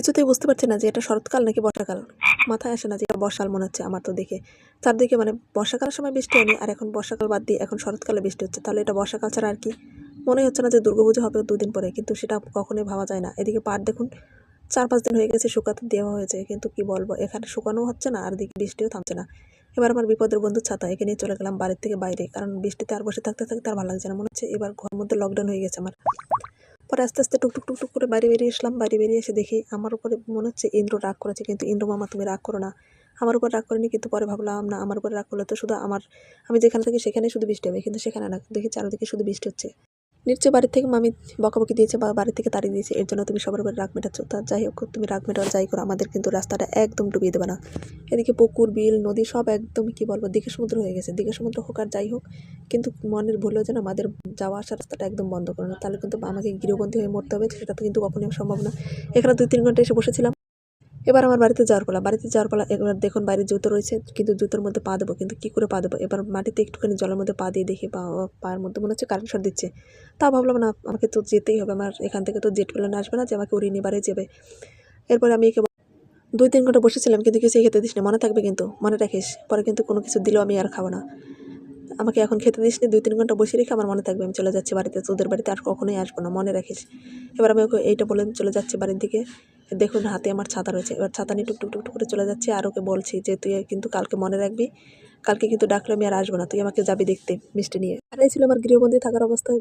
কিছুতেই বুঝতে পারছি না যে এটা শরৎকাল নাকি বর্ষাকাল। মাথায় আসে না যে এটা বর্ষাকাল মনে হচ্ছে আমার তো দেখে। চারদিকে মানে বর্ষাকালের সময় বৃষ্টি হয়নি, আর এখন বর্ষাকাল বাদ দিয়ে এখন শরৎকালে বৃষ্টি হচ্ছে। তাহলে এটা বর্ষাকাল ছাড়া আর কি? মনে হচ্ছে না যে দুর্গাপুজো হবে দুদিন পরে, কিন্তু সেটা কখনোই ভাবা যায় না। এদিকে পাট দেখুন চার পাঁচ দিন হয়ে গেছে শুকাতে দেওয়া হয়েছে, কিন্তু কি বলব? এখানে শুকানো হচ্ছে না, আর দিকে বৃষ্টিও থামছে না। এবার আমার বিপদের বন্ধু ছাতা, একে নিয়ে চলে গেলাম বাড়ির থেকে বাইরে, কারণ বৃষ্টিতে আর বসে থাকতে থাকতে আর ভালো লাগছে না। মনে হচ্ছে এবার ঘর মধ্যে লকডাউন হয়ে গেছে আমার। পরে আস্তে আস্তে টুকটুক টুকটুক করে বাইরে বেরিয়ে আসলাম। বাইরে বেরিয়ে এসে দেখি আমার উপরে মনে হচ্ছে ইন্দ্র রাগ করেছে। কিন্তু ইন্দ্র মামা, তুমি রাগ করো না। আমার উপর রাগ করিনি, কিন্তু পরে ভাবলাম, না, আমার উপরে রাগ করলে তো শুধু আমার, আমি যেখানে থাকি সেখানে শুধু বৃষ্টি হবে। কিন্তু সেখানে না, দেখি চারিদিকে শুধু বৃষ্টি হচ্ছে। নিশ্চয় বাড়ির থেকে মামি বকাবকি দিয়েছে বা বাড়ি থেকে তাড়িয়ে দিয়েছে। এর জন্য তুমি সবার উপরে রাগ মেটাচ্ছ। তা যাই হোক, তুমি রাগ মেটাও, যাই করো, আমাদের কিন্তু রাস্তাটা একদম ডুবিয়ে দেবে না। এদিকে পুকুর, বিল, নদী সব একদম, কি বলব দিকে সমুদ্র হয়ে গেছে। দিকে সমুদ্র হোক আর যাই হোক, কিন্তু মনের ভুল যেন আমাদের যাওয়া আসার রাস্তাটা একদম বন্ধ করে না। তাহলে কিন্তু আমাকে গৃহবন্দী হয়ে মরতে হবে, সেটা তো কিন্তু কখনোই সম্ভব না। এখানে দুই তিন ঘণ্টা এসে বসেছিলাম। এবার আমার বাড়িতে যাওয়ার পালা। বাড়িতে যাওয়ার পালা, এবার দেখুন বাইরে জুতো রয়েছে, কিন্তু জুতোর মধ্যে পা দেবো, কিন্তু কী করে পা দেবো? এবার মাটিতে একটুখানি জলের মধ্যে পা দিয়ে দেখি, পা, পায়ের মধ্যে মনে হচ্ছে কারেন্ট শট দিচ্ছে। তা ভাবলাম না, আমাকে তো যেতেই হবে, আমার এখান থেকে তো জেট প্লেন আসবে না, যে আমাকে উড়িয়ে নিয়ে বাড়ি যাবে। এরপরে আমি একে দুই তিন ঘণ্টা বসেছিলাম, কিন্তু কিছুই খেতে দিস না মনে থাকবে কিন্তু, মনে রাখিস, পরে কিন্তু কোনো কিছু দিলেও আমি আর খাব না। আমাকে এখন খেতে দিস দুই তিন ঘণ্টা বসে রেখে আমার মনে থাকবে, আমি চলে যাচ্ছি বাড়িতে, তোদের বাড়িতে আর কখনোই আসব না, মনে রাখিস। এবার আমি ওকে এইটা বলে চলে যাচ্ছি বাড়ির দিকে। দেখুন, হাতে আমার ছাতা রয়েছে। এবার ছাতা নিয়ে টুকটুক টুকটুক করে চলে যাচ্ছি। আর ওকে বলছি যে, তুই কিন্তু কালকে মনে রাখবি, কালকে কিন্তু ডাকলে আমি আর আসব না। তুই আমাকে যাবি দেখতে, মিষ্টি নিয়ে। আর এই ছিল আমার গৃহবন্দী থাকার অবস্থায়